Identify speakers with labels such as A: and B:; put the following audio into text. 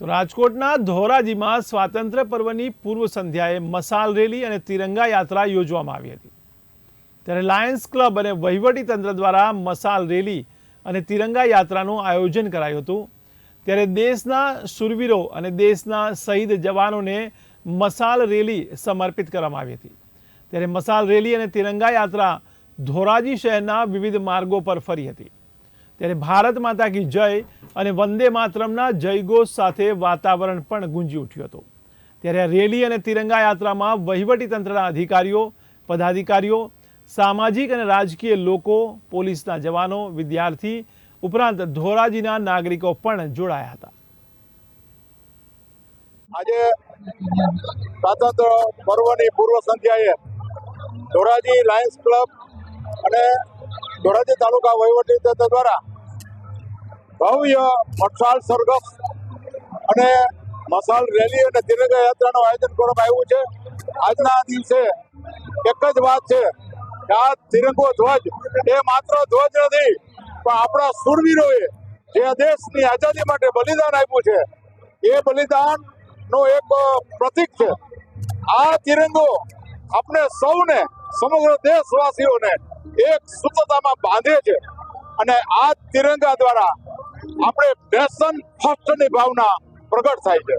A: તો રાજકોટના ધોરાજીમાં સ્વાતંત્ર્ય પર્વની પૂર્વ સંધ્યાએ મસાલ રેલી અને તિરંગા યાત્રા યોજવામાં આવી હતી. ત્યારે લાયન્સ ક્લબ અને વહીવટી તંત્ર દ્વારા મસાલ રેલી અને તિરંગા યાત્રાનું આયોજન કરાયું હતું. ત્યારે દેશના શૂરવીરો અને દેશના શહીદ જવાનોને મસાલ રેલી સમર્પિત કરવામાં આવી હતી. ત્યારે મસાલ રેલી અને તિરંગા યાત્રા ધોરાજી શહેરના વિવિધ માર્ગો પર ફરી હતી. ત્યારે ભારત માતા કી જય અને વંદે માતરમના જયઘોષ સાથે વાતાવરણ પણ ગુંજી ઉઠ્યું હતું. ત્યારે રેલી અને તિરંગા યાત્રામાં વહીવટી તંત્રના અધિકારીઓ, પદાધિકારીઓ, સામાજિક અને રાજકીય લોકો, પોલીસના જવાનો, વિદ્યાર્થી, ઉપરાંત ધોરાજીના નાગરિકો પણ જોડાયા હતા.
B: આજે સ્વાતંત્ર પર્વની પૂર્વ સંધ્યાએ ધોરાજી લાયન્સ ક્લબ અને ધોરાજી તાલુકા વહીવટી તંત્ર દ્વારા ભવ્ય મસાલ સરગમ અને મસાલ રેલી અને તિરંગા યાત્રાનું આયોજન કરવામાં આવ્યું છે. આજના દિવસે એક જ વાત છે કે આ તિરંગો ધ્વજ એ માત્ર ધ્વજ નથી, પણ આપણા સુરવીરોએ જે દેશની આઝાદી માટે બલિદાન આપ્યું છે, એ બલિદાન નો એક પ્રતીક છે. આ તિરંગો આપણે સૌને, સમગ્ર દેશવાસીઓને એક સૂત્રતામાં બાંધે છે. અને આ તિરંગા દ્વારા આપણે નેશન ફર્સ્ટની ભાવના પ્રગટ થાય છે.